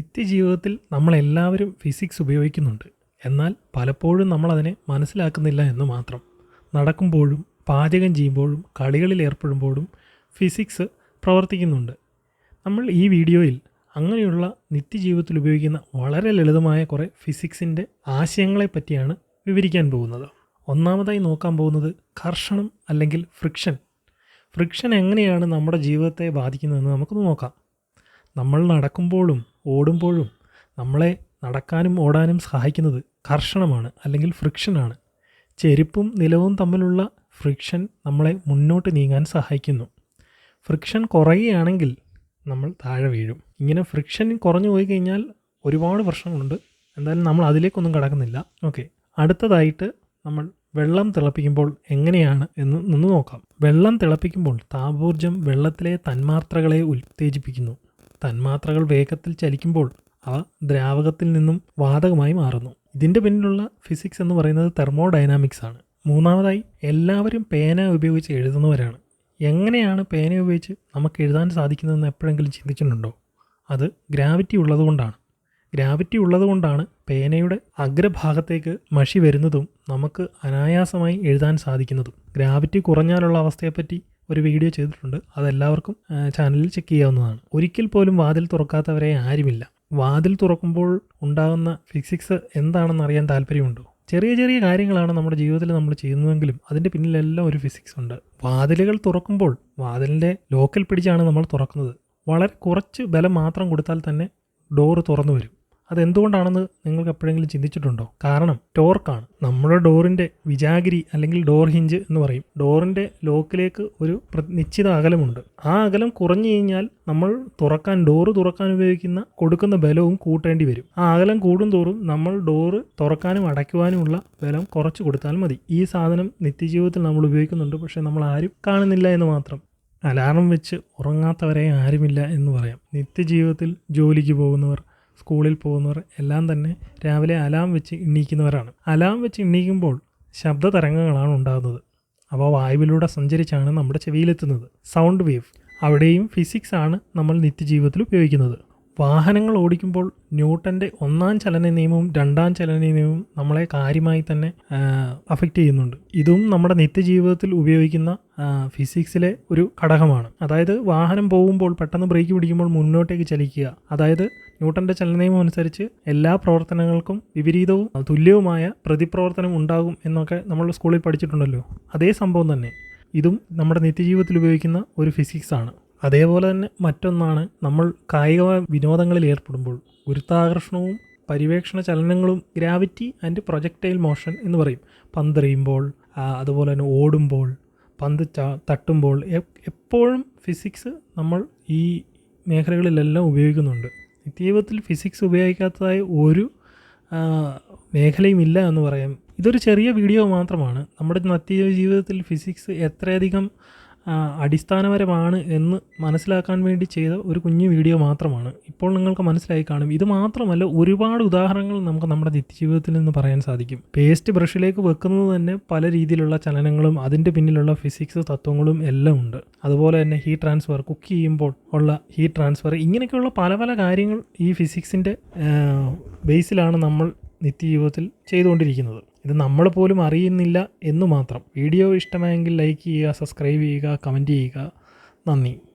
നിത്യജീവിതത്തിൽ നമ്മളെല്ലാവരും ഫിസിക്സ് ഉപയോഗിക്കുന്നുണ്ട്. എന്നാൽ പലപ്പോഴും നമ്മളതിനെ മനസ്സിലാക്കുന്നില്ല എന്ന് മാത്രം. നടക്കുമ്പോഴും പാചകം ചെയ്യുമ്പോഴും കളികളിൽ ഏർപ്പെടുമ്പോഴും ഫിസിക്സ് പ്രവർത്തിക്കുന്നുണ്ട്. നമ്മൾ ഈ വീഡിയോയിൽ അങ്ങനെയുള്ള നിത്യജീവിതത്തിൽ ഉപയോഗിക്കുന്ന വളരെ ലളിതമായ കുറേ ഫിസിക്സിന്റെ ആശയങ്ങളെ പറ്റിയാണ് വിവരിക്കാൻ പോകുന്നത്. ഒന്നാമതായി നോക്കാൻ പോകുന്നത് കർഷണം അല്ലെങ്കിൽ ഫ്രിക്ഷൻ ഫ്രിക്ഷൻ എങ്ങനെയാണ് നമ്മുടെ ജീവിതത്തെ ബാധിക്കുന്നതെന്ന് നമുക്കൊന്ന് നോക്കാം. നമ്മൾ നടക്കുമ്പോഴും ഓടുമ്പോഴും നമ്മളെ നടക്കാനും ഓടാനും സഹായിക്കുന്നത് കർഷണമാണ് അല്ലെങ്കിൽ ഫ്രിക്ഷനാണ്. ചെരുപ്പും നിലവും തമ്മിലുള്ള ഫ്രിക്ഷൻ നമ്മളെ മുന്നോട്ട് നീങ്ങാൻ സഹായിക്കുന്നു. ഫ്രിക്ഷൻ കുറയുകയാണെങ്കിൽ നമ്മൾ താഴെ വീഴും. ഇങ്ങനെ ഫ്രിക്ഷൻ കുറഞ്ഞു പോയി കഴിഞ്ഞാൽ ഒരുപാട് പ്രശ്നങ്ങളുണ്ട്. എന്തായാലും നമ്മൾ അതിലേക്കൊന്നും കടക്കുന്നില്ല. ഓക്കെ. അടുത്തതായിട്ട് നമ്മൾ വെള്ളം തിളപ്പിക്കുമ്പോൾ എങ്ങനെയാണ് എന്ന് നിന്ന് നോക്കാം. വെള്ളം തിളപ്പിക്കുമ്പോൾ താപോർജം വെള്ളത്തിലെ തന്മാത്രകളെ ഉത്തേജിപ്പിക്കുന്നു. തന്മാത്രകൾ വേഗത്തിൽ ചലിക്കുമ്പോൾ അവ ദ്രാവകത്തിൽ നിന്നും വാതകമായി മാറുന്നു. ഇതിന്റെ പിന്നിലുള്ള ഫിസിക്സ് എന്ന് പറയുന്നത് തെർമോഡൈനാമിക്സ് ആണ്. മൂന്നാമതായി എല്ലാവരും പേന ഉപയോഗിച്ച് എഴുതുന്നവരാണ്. എങ്ങനെയാണ് പേന ഉപയോഗിച്ച് നമുക്ക് എഴുതാൻ സാധിക്കുന്നതെന്ന് എപ്പോഴെങ്കിലും ചിന്തിച്ചിട്ടുണ്ടോ? അത് ഗ്രാവിറ്റി ഉള്ളതുകൊണ്ടാണ്. ഗ്രാവിറ്റി ഉള്ളതുകൊണ്ടാണ് പേനയുടെ അഗ്രഭാഗത്തേക്ക് മഷി വരുന്നതും നമുക്ക് അനായാസമായി എഴുതാൻ സാധിക്കുന്നതും. ഗ്രാവിറ്റി കുറഞ്ഞാലുള്ള അവസ്ഥയെപ്പറ്റി ഒരു വീഡിയോ ചെയ്തിട്ടുണ്ട്. അതെല്ലാവർക്കും ചാനലിൽ ചെക്ക് ചെയ്യാവുന്നതാണ്. ഒരിക്കൽ പോലും വാതിൽ തുറക്കാത്തവരെ ആരുമില്ല. വാതിൽ തുറക്കുമ്പോൾ ഉണ്ടാകുന്ന ഫിസിക്സ് എന്താണെന്ന് അറിയാൻ താല്പര്യമുണ്ടോ? ചെറിയ ചെറിയ കാര്യങ്ങളാണ് നമ്മുടെ ജീവിതത്തിൽ നമ്മൾ ചെയ്യുന്നതെങ്കിലും അതിന്റെ പിന്നിലെല്ലാം ഒരു ഫിസിക്സ് ഉണ്ട്. വാതിലുകൾ തുറക്കുമ്പോൾ വാതിലിന്റെ ലോക്കൽ പിടിച്ചാണ് നമ്മൾ തുറക്കുന്നത്. വളരെ കുറച്ച് ബലം മാത്രം കൊടുത്താൽ തന്നെ ഡോറ് തുറന്നു വരും. അതെന്തുകൊണ്ടാണെന്ന് നിങ്ങൾക്ക് എപ്പോഴെങ്കിലും ചിന്തിച്ചിട്ടുണ്ടോ? കാരണം ടോർക്കാണ്. നമ്മുടെ ഡോറിന്റെ വിജാഗിരി അല്ലെങ്കിൽ ഡോർ ഹിഞ്ച് എന്ന് പറയും. ഡോറിന്റെ ലോക്കിലേക്ക് ഒരു നിശ്ചിത അകലമുണ്ട്. ആ അകലം കുറഞ്ഞു കഴിഞ്ഞാൽ നമ്മൾ തുറക്കാൻ ഡോറ് തുറക്കാൻ ഉപയോഗിക്കുന്ന കൊടുക്കുന്ന ബലവും കൂട്ടേണ്ടി വരും. ആ അകലം കൂടുന്തോറും നമ്മൾ ഡോറ് തുറക്കാനും അടയ്ക്കുവാനുമുള്ള ബലം കുറച്ച് കൊടുത്താൽ മതി. ഈ സാധനം നിത്യജീവിതത്തിൽ നമ്മൾ ഉപയോഗിക്കുന്നുണ്ട്. പക്ഷേ നമ്മൾ ആരും കാണുന്നില്ല എന്ന് മാത്രം. അലാറം വെച്ച് ഉറങ്ങാത്തവരെ ആരുമില്ല എന്ന് പറയാം. നിത്യജീവിതത്തിൽ ജോലിക്ക് പോകുന്നവർ സ്കൂളിൽ പോകുന്നവർ എല്ലാം തന്നെ രാവിലെ അലാം വെച്ച് എണ്ണീക്കുന്നവരാണ് അലാം വെച്ച് എണ്ണീക്കുമ്പോൾ ശബ്ദ തരംഗങ്ങളാണ് ഉണ്ടാകുന്നത്. അവ വായുവിലൂടെ സഞ്ചരിച്ചാണ് നമ്മുടെ ചെവിയിലെത്തുന്നത്. Sound wave. അവിടെയും ഫിസിക്സ് ആണ് നമ്മൾ നിത്യജീവിതത്തിൽ ഉപയോഗിക്കുന്നത്. വാഹനങ്ങൾ ഓടിക്കുമ്പോൾ ന്യൂട്ടന്റെ ഒന്നാം ചലന നിയമവും രണ്ടാം ചലന നിയമവും നമ്മളെ കാര്യമായി തന്നെ അഫക്റ്റ് ചെയ്യുന്നുണ്ട്. ഇതും നമ്മുടെ നിത്യജീവിതത്തിൽ ഉപയോഗിക്കുന്ന ഫിസിക്സിലെ ഒരു ഘടകമാണ്. അതായത് വാഹനം പോകുമ്പോൾ പെട്ടെന്ന് ബ്രേക്ക് പിടിക്കുമ്പോൾ മുന്നോട്ടേക്ക് ചലിക്കുക. അതായത് ന്യൂട്ടന്റെ ചലനനിയമം അനുസരിച്ച് എല്ലാ പ്രവർത്തനങ്ങൾക്കും വിപരീതവും തുല്യവുമായ പ്രതിപ്രവർത്തനം ഉണ്ടാകും എന്നൊക്കെ നമ്മൾ സ്കൂളിൽ പഠിച്ചിട്ടുണ്ടല്ലോ. അതേ സംഭവം തന്നെ. ഇതും നമ്മുടെ നിത്യജീവിതത്തിൽ ഉപയോഗിക്കുന്ന ഒരു ഫിസിക്സ് ആണ്. അതേപോലെ തന്നെ മറ്റൊന്നാണ് നമ്മൾ കായിക വിനോദങ്ങളിൽ ഏർപ്പെടുമ്പോൾ ഗുരുത്വാകർഷണവും പരിവേക്ഷണ ചലനങ്ങളും ഗ്രാവിറ്റി ആൻഡ് പ്രൊജക്റ്റൈൽ മോഷൻ എന്ന് പറയും. പന്തെറിയുമ്പോൾ അതുപോലെ തന്നെ ഓടുമ്പോൾ പന്ത് തട്ടുമ്പോൾ എപ്പോഴും ഫിസിക്സ് നമ്മൾ ഈ മേഖലകളിലെല്ലാം ഉപയോഗിക്കുന്നുണ്ട്. നിത്യജീവിതത്തിൽ ഫിസിക്സ് ഉപയോഗിക്കാത്തതായ ഒരു മേഖലയുമില്ല എന്ന് പറയാം. ഇതൊരു ചെറിയ വീഡിയോ മാത്രമാണ്. നമ്മുടെ നിത്യ ജീവിതത്തിൽ ഫിസിക്സ് എത്രയധികം അടിസ്ഥാനപരമാണ് എന്ന് മനസ്സിലാക്കാൻ വേണ്ടി ചെയ്ത ഒരു കുഞ്ഞു വീഡിയോ മാത്രമാണ്. ഇപ്പോൾ നിങ്ങൾക്ക് മനസ്സിലായി കാണും. ഇത് മാത്രമല്ല ഒരുപാട് ഉദാഹരണങ്ങൾ നമുക്ക് നമ്മുടെ നിത്യജീവിതത്തിൽ നിന്ന് പറയാൻ സാധിക്കും. പേസ്റ്റ് ബ്രഷിലേക്ക് വെക്കുന്നത് തന്നെ പല രീതിയിലുള്ള ചലനങ്ങളും അതിന്റെ പിന്നിലുള്ള ഫിസിക്സ് തത്വങ്ങളും എല്ലാം ഉണ്ട്. അതുപോലെ തന്നെ ഹീറ്റ് ട്രാൻസ്ഫർ കുക്ക് ചെയ്യുമ്പോൾ ഉള്ള ഹീറ്റ് ട്രാൻസ്ഫർ ഇങ്ങനെയൊക്കെയുള്ള പല പല കാര്യങ്ങൾ ഈ ഫിസിക്സിന്റെ ബേസിലാണ് നമ്മൾ നിത്യജീവിതത്തിൽ ചെയ്തുകൊണ്ടിരിക്കുന്നത്. ഇത് നമ്മൾ പോലും അറിയുന്നില്ല എന്ന് മാത്രം. വീഡിയോ ഇഷ്ടമായെങ്കിൽ ലൈക്ക് ചെയ്യുക സബ്സ്ക്രൈബ് ചെയ്യുക കമന്റ് ചെയ്യുക. നന്ദി.